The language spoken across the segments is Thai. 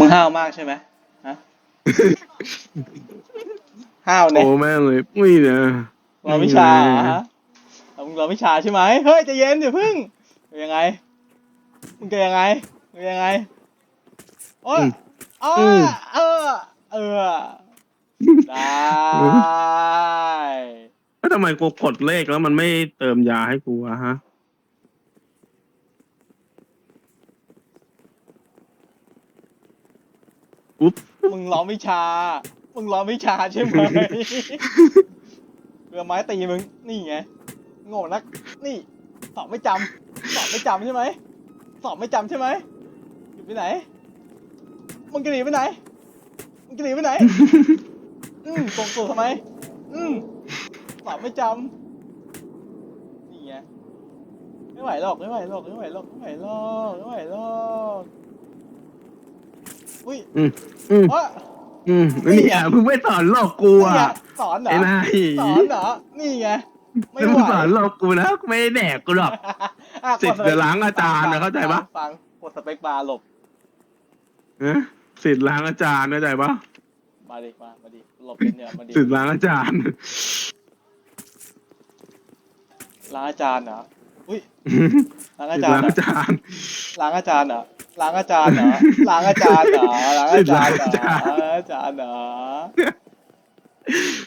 มึงห้าวมากใช่ไหมฮะห้าวเนี่ยโอ้แม่งเลยอุ้ยนะรอวิชาเหรอฮะเอามึงรอวิชาใช่ไหมเฮ้ยใจะเย็นเดี๋ยวพึ่งเป็นยังไงมึงจะยังไงมึงจะยังไงโอ้ยโอ้ยเออเออได้แล้วทำไมกูกดเลขแล้วมันไม่เติมยาให้กูอะฮะ อุ๊บมึงร้องวิชา มึงร้องวิชาใช่ไหมเรือไม้ตีมึง นี่ไง โง่นัก นี่ สอบไม่จำสอบไม่จำใช่ไหม สอบไม่จำใช่ไหมอยู่ไปไหน มึงจะหนีไปไหน มึงจะหนีไปไหน อืมตรงตัวทำไม อืมสอบไม่จำนี่ไง ไม่ไหวหรอก ไม่ไหวหรอก ไม่ไหวหรอก ไม่ไหวหรอก ไม่ไหวหรอก อุ้ยอืมอืมเอ้ยอืมนี่อะมึงไม่สอนหลอกกูนี่ไงอะสอนเหรอไอ้นายสอนเหรอนี่ไงไม่ไม่ไหวสอนหลอกกูนะไม่ได้แดกกูหรอก อะสิทธิ์กสปคเดี๋ยวล้างอาจารย์นะฟังเข้าใจปะ ฟังกดสเปคบาร์หลบนะสิทธิ์ล้างอาจารย์เข้าใจปะมาดิมามาดิหลบเป็นเนี่ยมาดิสิทธิ์ล้างอาจารย์ ล้างอาจารย์เหรออุ้ยล้างอาสิทจารธิ์ย์ล้างเหรออาจารย์ล้างอาจารย์เหรอ ล้างอาจารย์เหรอล้างอาจารย์เหรอล้างอาจารย์เหรอสิทธิ์ล้างอาจารย์ล้างอาจารย์เหรอ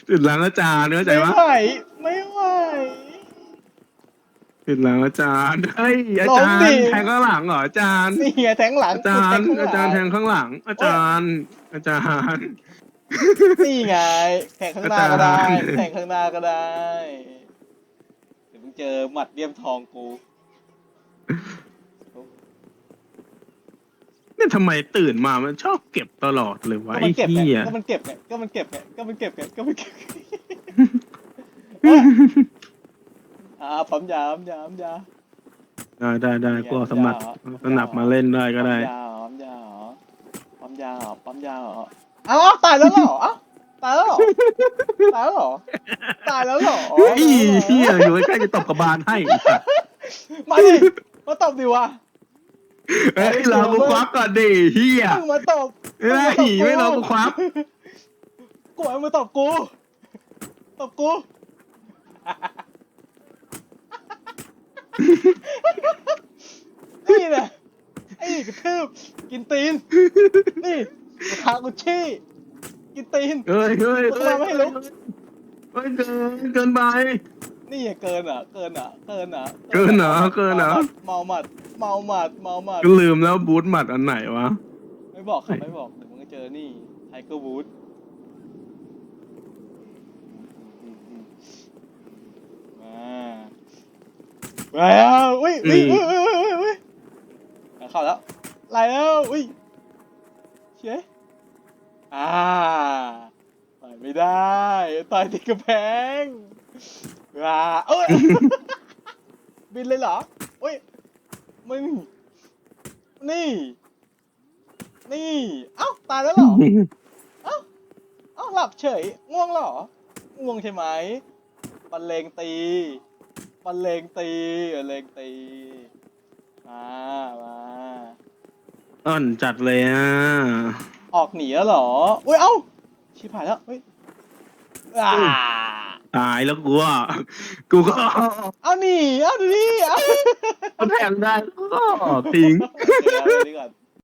สิทธิ์ล้างอาจารย์เข้าใจไม่ปะไหวไม่ไหวสิทธิ์ล้างอาจารย์เฮ้ยอาจารลงดิ ย์แทงข้างหลังเหรออาจารย์นี่ไงแทงหลังอาจารย์กูอาแทจารย์แทงงข้างหลัง อาจารย์ อาจารย์ นี่ไง แทงข้างหน้าก็ได้ อาจารย์ แทงข้างหน้าก็ได้ เดี๋ยวมึงเจอหมัดเลี่ยมทองกู เนี่ยทำไมตื่นมามันชอบเก็บตลอดเลยวะก็ไอ้มันเก็บไงเหี้ยก็มันเก็บไงก็มันเก็บไงก็มันเก็บไงก็มันเก็บไงอ่าปั๊มยาปั๊มยาปั๊มยา ได้ได้ได้กูเอาสมัครสนับมาเล่นได้ก็ได้ ปั๊มยาเหรอปั๊มยาเหรอปั๊มยาเหรอปั๊มยาเหรอเอ้าตายแล้วเหรอเอ้าตายแล้วเหรอตายแล้วเหรอตายแล้วเหรอเฮ้ยเฮียอยู่ใกล้ๆจะตบกระบาลให้อีกอะมาดิมาตบดิวะ เฮ้ยเรากูควักก่อนดิเฮียมึงมาตบไม่ได้ไม่รอกูควักกูให้มึงตบกูตบกูนี่แหละไอ้กระทืบกินตีนนี่กระทากุชี่กินตีนเฮ้ยเฮ้ยกูต้องมาไม่ให้ลุกเฮ้ยเกินเกินไป นี่อย่าเกินอะ เกินอะ เกินอะเกินเหรอเกินเหรอ เมาหมัด เมาหมัด เมาหมัด ก็ลืมแล้วบูทหมัดอันไหนวะ ไม่บอกครับไม่บอกเดี๋ยวมึงก็เจอนี่ไทเกอร์วูดมาแล้วอุ้ยอุ้ยอุ้ยอุ้ยอุ้ยอุ้ยเข้าแล้วไล่แล้วอุ้ยเชี่ยอ่าต่อยไม่ได้ต่อยติดกระแพง ว้าเอ้ย บินเลยเหรออุ้ยมึงนี่ นี่ เอ้าตายแล้วเหรอ เอ้า เอ้าหลับเฉย ง่วงเหรอ ง่วงใช่ไหมบรรเลงตีบรรเลงตีบรรเลงตี มามา อ่อนจัดเลยอะออกหนีแล้วเหรออุ้ย เอ้า ชิบหายแล้ว เฮ้ยอ่า ตายแล้วกูอะกูก็เอาหนีเอาดูดิเอาแทงได้ก็ทิ้งโอเคเอาเดี๋ยวนี้ก่อน